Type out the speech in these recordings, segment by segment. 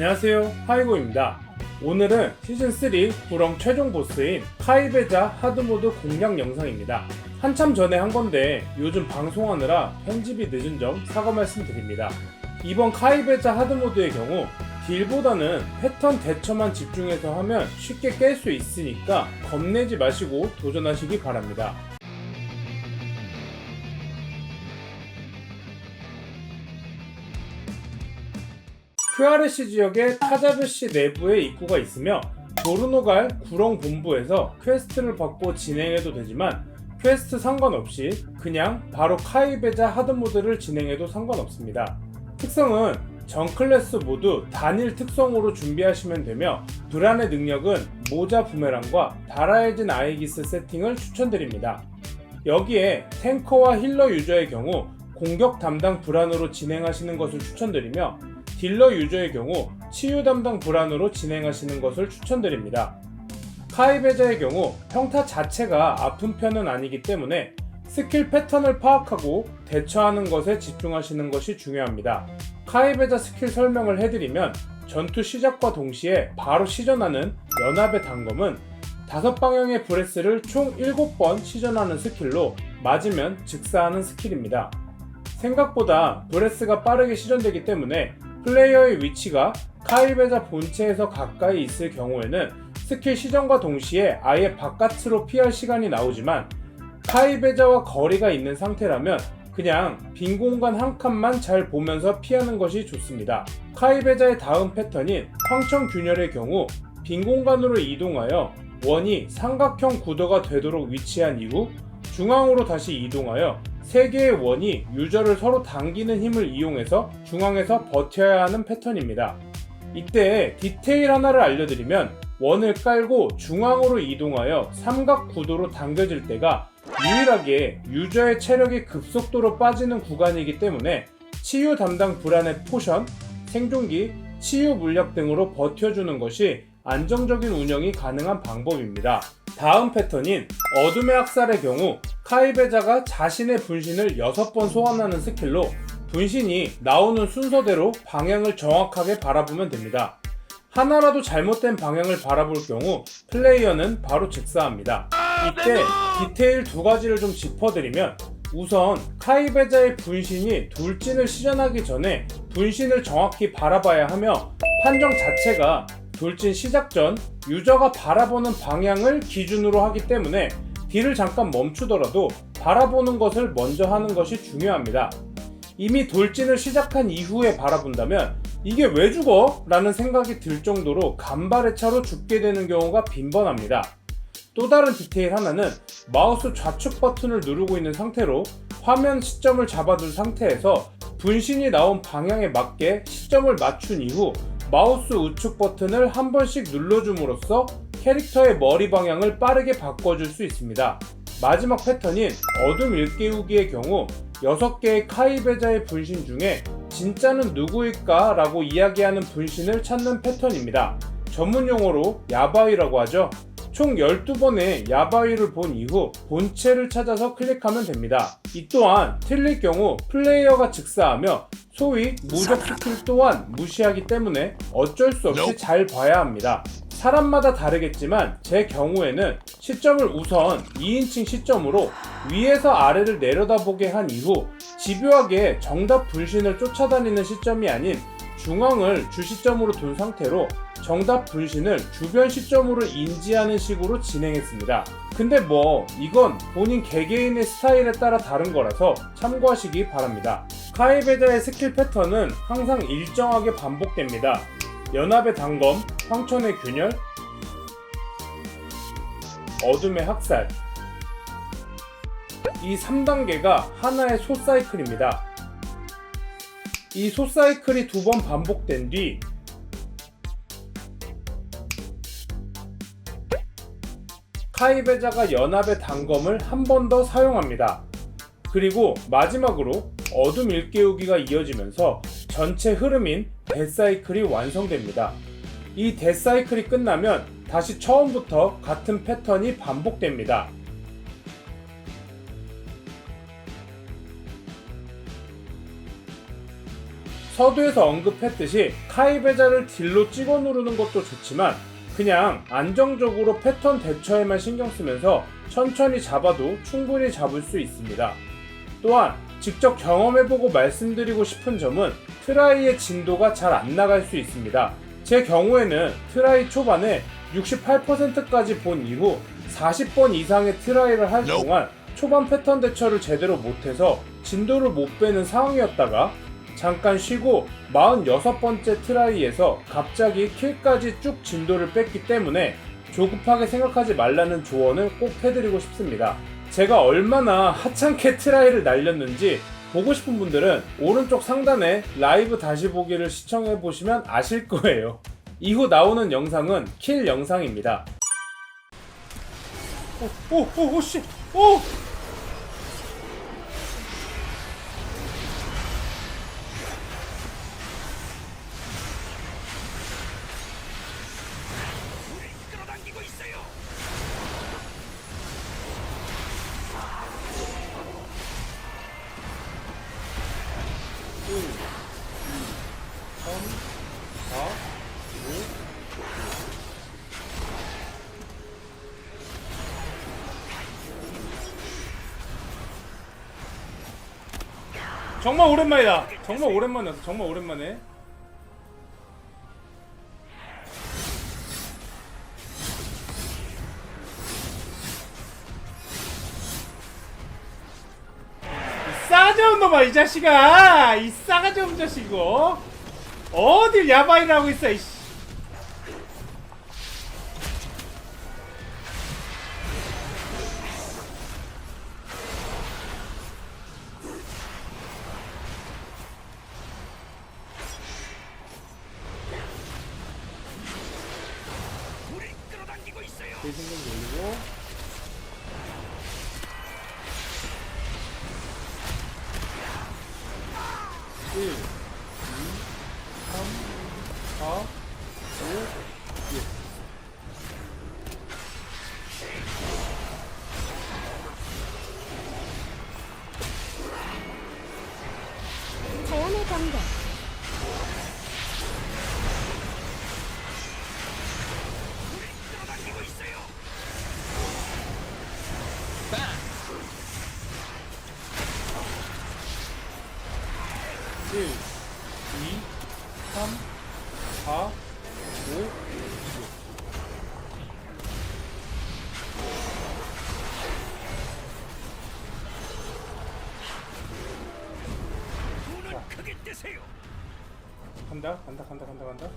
안녕하세요. 하이고입니다. 오늘은 시즌3 구렁 최종 보스인 카이베자 하드모드 공략 영상입니다. 한참 전에 한 건데 요즘 방송하느라 편집이 늦은 점 사과 말씀드립니다. 이번 카이베자 하드모드의 경우 딜보다는 패턴 대처만 집중해서 하면 쉽게 깰 수 있으니까 겁내지 마시고 도전하시기 바랍니다 QRC 지역에 타자베시 내부에 입구가 있으며 도르노갈 구렁 본부에서 퀘스트를 받고 진행해도 되지만 퀘스트 상관없이 그냥 바로 카이베자 하드모드를 진행해도 상관없습니다. 특성은 전 클래스 모두 단일 특성으로 준비하시면 되며 브란의 능력은 모자 부메랑과 다라에진 아이기스 세팅을 추천드립니다. 여기에 탱커와 힐러 유저의 경우 공격 담당 브란으로 진행하시는 것을 추천드리며 딜러 유저의 경우 치유 담당 브란으로 진행하시는 것을 추천드립니다. 카이베자의 경우 평타 자체가 아픈 편은 아니기 때문에 스킬 패턴을 파악하고 대처하는 것에 집중하시는 것이 중요합니다. 카이베자 스킬 설명을 해드리면 전투 시작과 동시에 바로 시전하는 연합의 단검은 다섯 방향의 브레스를 총 7번 시전하는 스킬로 맞으면 즉사하는 스킬입니다. 생각보다 브레스가 빠르게 시전되기 때문에 플레이어의 위치가 카이베자 본체에서 가까이 있을 경우에는 스킬 시전과 동시에 아예 바깥으로 피할 시간이 나오지만 카이베자와 거리가 있는 상태라면 그냥 빈 공간 한 칸만 잘 보면서 피하는 것이 좋습니다. 카이베자의 다음 패턴인 황천 균열의 경우 빈 공간으로 이동하여 원이 삼각형 구도가 되도록 위치한 이후 중앙으로 다시 이동하여 세 개의 원이 유저를 서로 당기는 힘을 이용해서 중앙에서 버텨야 하는 패턴입니다. 이때 디테일 하나를 알려드리면 원을 깔고 중앙으로 이동하여 삼각 구도로 당겨질 때가 유일하게 유저의 체력이 급속도로 빠지는 구간이기 때문에 치유 담당 불안의 포션, 생존기, 치유 물약 등으로 버텨주는 것이 안정적인 운영이 가능한 방법입니다. 다음 패턴인 어둠의 학살의 경우 카이베자가 자신의 분신을 6번 소환하는 스킬로 분신이 나오는 순서대로 방향을 정확하게 바라보면 됩니다. 하나라도 잘못된 방향을 바라볼 경우 플레이어는 바로 즉사합니다. 이때 디테일 두 가지를 좀 짚어드리면 우선 카이베자의 분신이 돌진을 시전하기 전에 분신을 정확히 바라봐야 하며 판정 자체가 돌진 시작 전 유저가 바라보는 방향을 기준으로 하기 때문에 딜을 잠깐 멈추더라도 바라보는 것을 먼저 하는 것이 중요합니다. 이미 돌진을 시작한 이후에 바라본다면 이게 왜 죽어? 라는 생각이 들 정도로 간발의 차로 죽게 되는 경우가 빈번합니다. 또 다른 디테일 하나는 마우스 좌측 버튼을 누르고 있는 상태로 화면 시점을 잡아둔 상태에서 분신이 나온 방향에 맞게 시점을 맞춘 이후 마우스 우측 버튼을 한 번씩 눌러줌으로써 캐릭터의 머리 방향을 빠르게 바꿔줄 수 있습니다. 마지막 패턴인 어둠 일깨우기의 경우 6개의 카이베자의 분신 중에 진짜는 누구일까? 라고 이야기하는 분신을 찾는 패턴입니다. 전문 용어로 야바위라고 하죠. 총 12번의 야바위를 본 이후 본체를 찾아서 클릭하면 됩니다. 이 또한 틀릴 경우 플레이어가 즉사하며 소위 무적 스킬 또한 무시하기 때문에 어쩔 수 없이 잘 봐야 합니다. 사람마다 다르겠지만 제 경우에는 시점을 우선 2인칭 시점으로 위에서 아래를 내려다보게 한 이후 집요하게 정답 분신을 쫓아다니는 시점이 아닌 중앙을 주시점으로 둔 상태로 정답 분신을 주변 시점으로 인지하는 식으로 진행했습니다. 근데 뭐 이건 본인 개개인의 스타일에 따라 다른 거라서 참고하시기 바랍니다. 카이베자의 스킬 패턴은 항상 일정하게 반복됩니다. 연합의 단검, 황천의 균열, 어둠의 학살. 이 3단계가 하나의 소사이클입니다. 이 소사이클이 두 번 반복된 뒤 카이베자가 연합의 단검을 한 번 더 사용합니다. 그리고 마지막으로 어둠 일깨우기가 이어지면서 전체 흐름인 데사이클이 완성됩니다. 이 데사이클이 끝나면 다시 처음부터 같은 패턴이 반복됩니다. 서두에서 언급했듯이 카이베자를 딜로 찍어 누르는 것도 좋지만 그냥 안정적으로 패턴 대처에만 신경 쓰면서 천천히 잡아도 충분히 잡을 수 있습니다. 또한 직접 경험해보고 말씀드리고 싶은 점은 트라이의 진도가 잘 안 나갈 수 있습니다. 제 경우에는 트라이 초반에 68%까지 본 이후 40번 이상의 트라이를 할 동안 초반 패턴 대처를 제대로 못해서 진도를 못 빼는 상황이었다가 잠깐 쉬고 46번째 트라이에서 갑자기 킬까지 쭉 진도를 뺐기 때문에 조급하게 생각하지 말라는 조언을 꼭 해드리고 싶습니다. 제가 얼마나 하찮게 트라이를 날렸는지 보고 싶은 분들은 오른쪽 상단에 라이브 다시 보기를 시청해 보시면 아실 거예요. 이후 나오는 영상은 킬 영상입니다. 오, 오, 오, 오, 씨, 오! 정말 오랜만이다. 정말 오랜만이었어. 정말 오랜만에. 이 싸가지 없는 놈아 이 자식아 이 싸가지 없는 자식 이거 어딜 야바이를 하고 있어 이씨 일, 간다, 간다, 간다.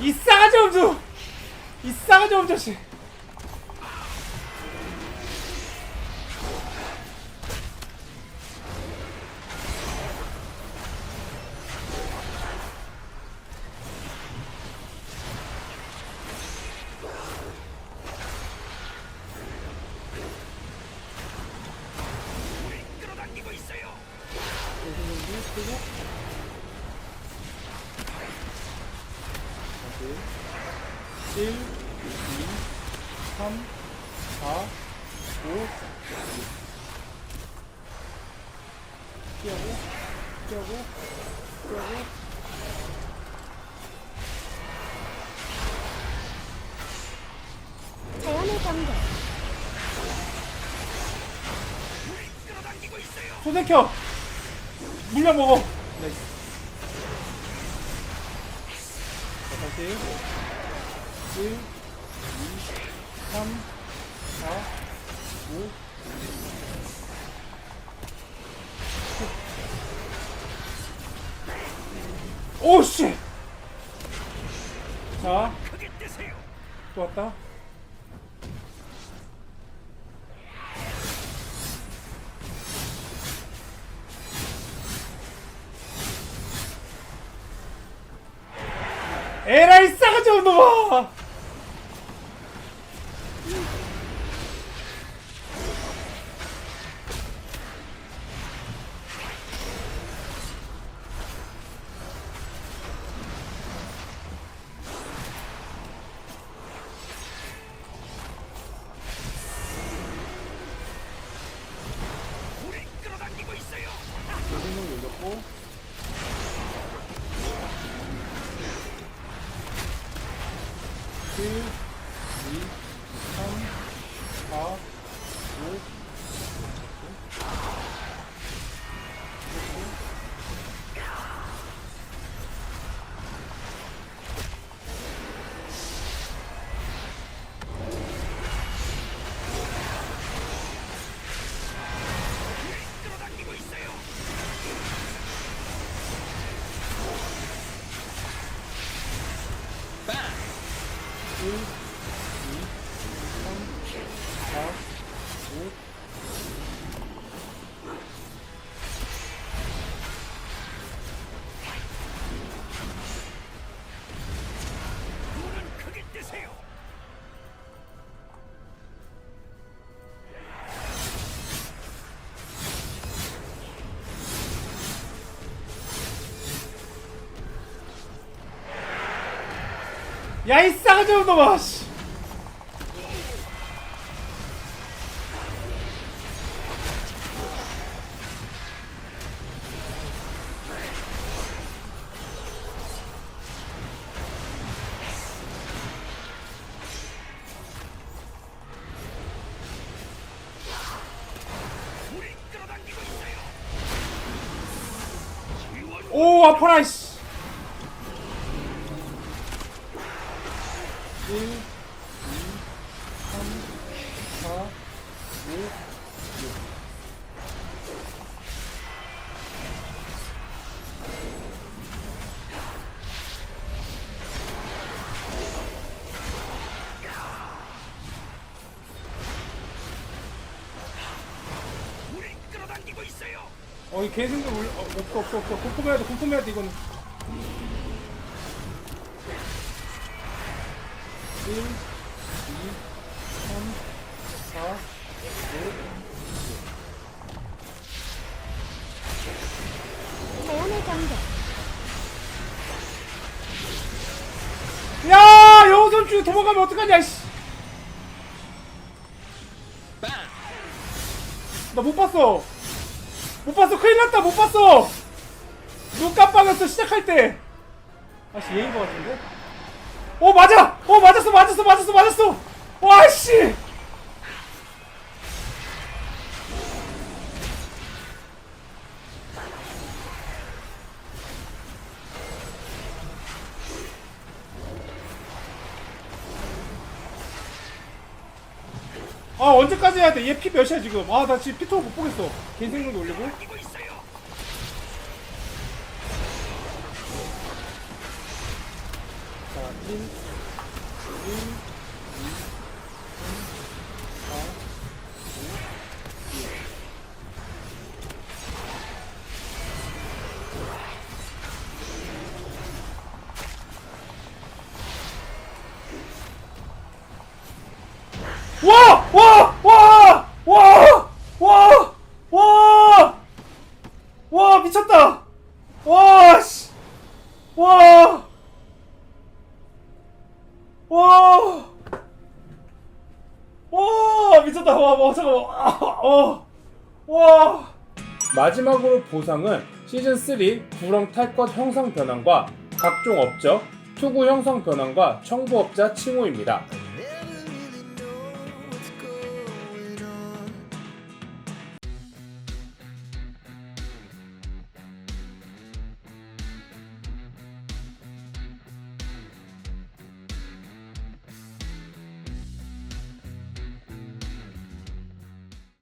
이 싸가지 없어! 이 싸가지 없는 자 다시 1, 2, 3, 4, 5, 6 피하고 피하고 피하고 자연의 경계 우리 끌어당기고 있어요. 손에 켜! 물량 먹어! 나이스 자, 다시 1, 2, 3, 4, 5, 오씨! 자, 크게 뜨세요. 또 왔다. 에라이 싸가지 없는 놈아! 잡고 빵! 1, 2, 3, 4, 야, 이 싸가지 없는 놈아, 씨. 오, 아파라, 씨. 1, 2, 3, 4, 5, 6. 불이 끌어당기고 있어요. 어, 이 개생들 올려. 어, 없어, 없어, 없어. 꼼꼼해야 돼, 꼼꼼해야 돼, 이거는. 1, 2, 3, 4, 5, 자연의 경계 6. 야! 여우선주 도망가면 어떡하냐, 씨. 나 못 봤어. 못 봤어. 큰일 났다. 못 봤어. 눈 깜빡였어. 시작할 때. 아씨 얘인 것 같은데? 어 맞아. 어 맞았어. 맞았어. 맞았어. 맞았어. 와 씨. 아 언제까지 해야 돼? 얘 피 몇이야 지금? 아 나 지금 피토 못 보겠어. 개생명도 올리고. 자, 1, 1, 2, 3, 4, 5, 6. 와! 와! 와! 와! 와! 와! 와, 미쳤다! 와, 씨! 와! 와! 와! 미쳤다! 와, 와, 잠깐만. 아, 어. 와! 마지막으로 보상은 시즌3 구렁 탈것 형상 변환과 각종 업적, 투구 형상 변환과 청부업자 칭호입니다.